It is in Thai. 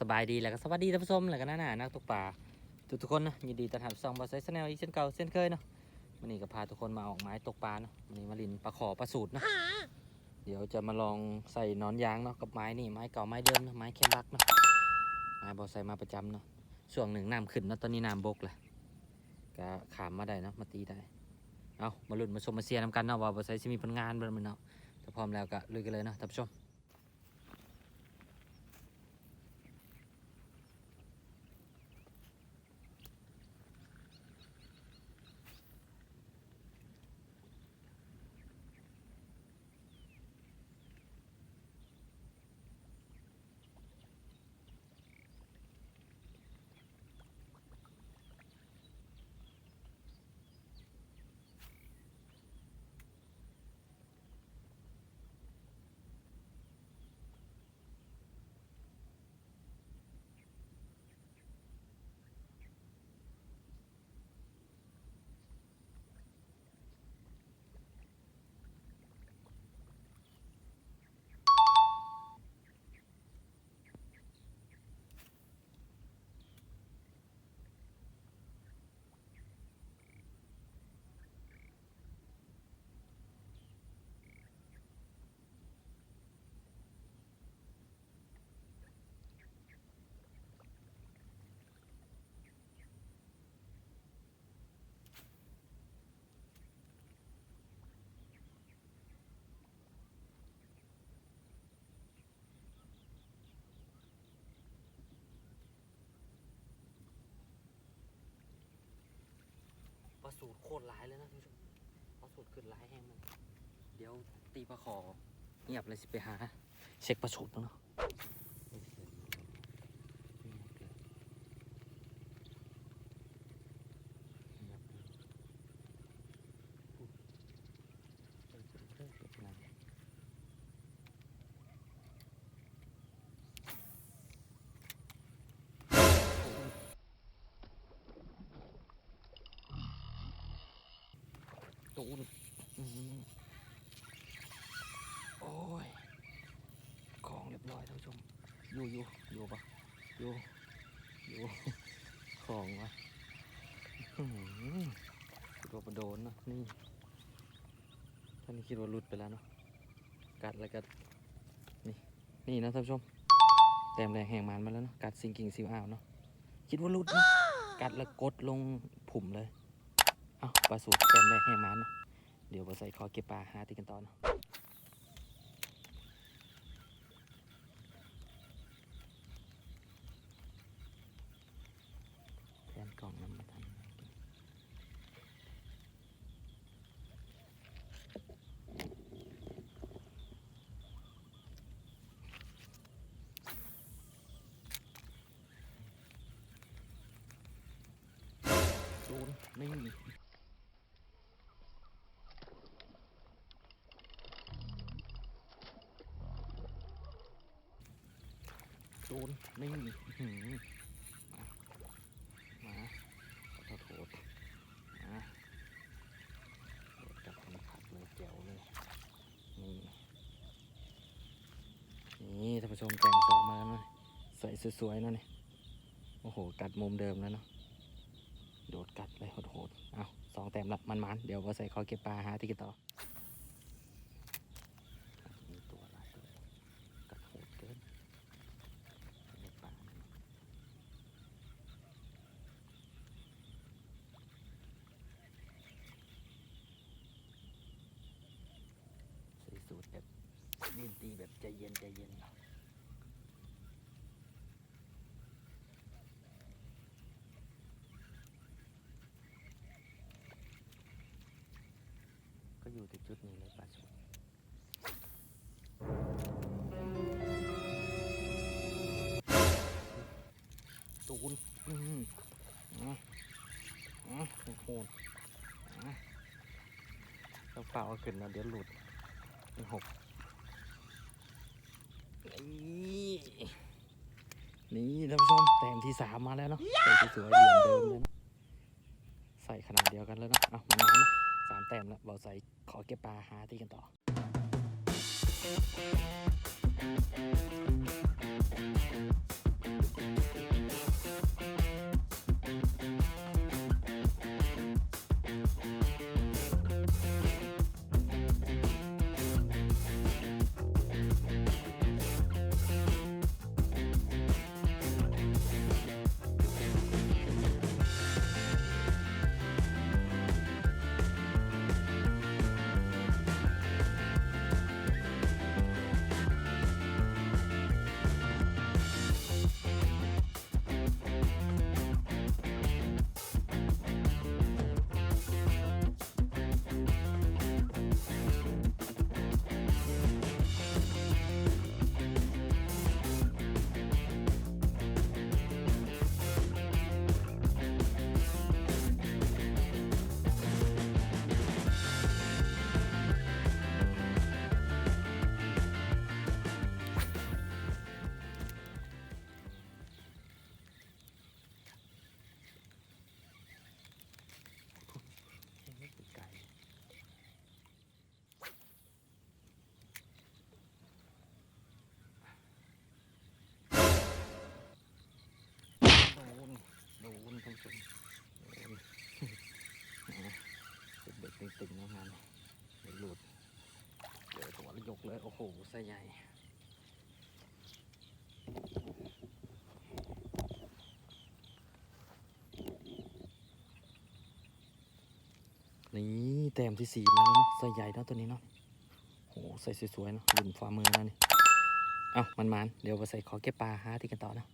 สบายดีแล้วก็สวัสดีท่านผู้ชมแล้วก็น่าหนานักตกปลาทุกทุกคนนะยินดีต้อนรับซองบอสไซส์แนลอีกเช่นเก่าเช่นเคยเนาะวันนี้ก็พาทุกคนมาออกไม้ตกปลาเนาะวันนี้มาลินปลาขอปลาสูตรเนาะเดี๋ยวจะมาลองใส่นอนยางเนาะกับไม้นี่ไม้เก่าไม้เดิมเนาะไม้แคมบักเนาะไม้บอสไซมาประจำเนาะช่วงหนึ่งน้ำขึ้นเนาะตอนนี้น้ำบกแหละก็ขามมาได้เนาะมาตีได้เอามาลุ้นมาชมมาเชียร์นำกันเนาะว่าบอสไซจะมีผลงานบ้างไหมเนาะถ้าพร้อมแล้วก็ลุยกันเลยเนาะท่านผู้ชม สูตรโคตรร้ายเลยนะท่านผู้ชมปลาสูตรขึ้นร้ายแห้งมัน เดี๋ยวตีปลาขอเงียบเลยสิไปหา เช็คปลาสูตรบ้างเนาะ ตูนโอ้ยของเรียบร้อยท่านผู้ชม อยู่อยู่อยู่ปะอยู่อยู่ของวะคิดว่าโดนนะนี่ท่านนี้คิดว่าหลุดไปแล้วเนาะกัดแล้วก็นี่นี่นะท่านผู้ชม แต้มแรงแห่งมันมาแล้วเนาะกัดซิงกิ่งซิวอ้าวเนาะคิดว่าหลุดเนาะกัดแล้วกดลงผุ่มเลย เอาปลาสูตรแต้มแรงแหงมันเนาะเดี๋ยวมาใส่คอเก็บปลาหาตีกันต่อเนาะแทนกล่องน้ำมาทันศูนย์ไม่มีศู นย์ไม่มีมา มาขอโทษมาโดดกับมาผัดเลยแจ๋วเลยนี่ นี่ท่านผู้ชมแต่งสองมาแล้วนะใส่สวยๆนาะนี่โอ้โห กัดมุมเดิมแล้วเนาะ โดดกัดเลยโหดๆ เอาสองแต้มละมันๆ เดี๋ยวว่าใส่คอเก็บปลาหาที่กันต่อมีตัวละตัวกัดโหดเกินเก็บปลาเนี่ย ใส่สูตร แบบดินตีแบบใจเย็นใจเย็นก็อยู่ที่จุดนี้เลยปลาสูตรตูนอืมอะอะโอ้โหอะต้องเปล่าเอาขึ้นนะเดี๋ยวหลุด หกนี่นี่ท่านผู้ชมแต้มที่สามมาแล้วเนาะใส่สวยๆเหรียญเดิมเลยเนาะใส่ขนาดเดียวกันแล้วเนาะเอามานานเนาะสามแต้มแล้วเบาใส่ขอเก็บปลาหาที่กันต่อานผู้ชมเด็กๆตึงๆนะงานไม่หลุดเดี๋ยวตัวลยกเลย โอ้โหไส้ใหญ่นี่แต้มที่สี่มาแล้วเนาะไส้ใหญ่เนาะตัวนี้เนาะโหใส่สวยๆเนาะหลุนฝ่ามือแล้วนี่ เอ้ามันมันเดี๋ยวไปใส่ขอเก็บปลาหาที่กันต่อเนาะ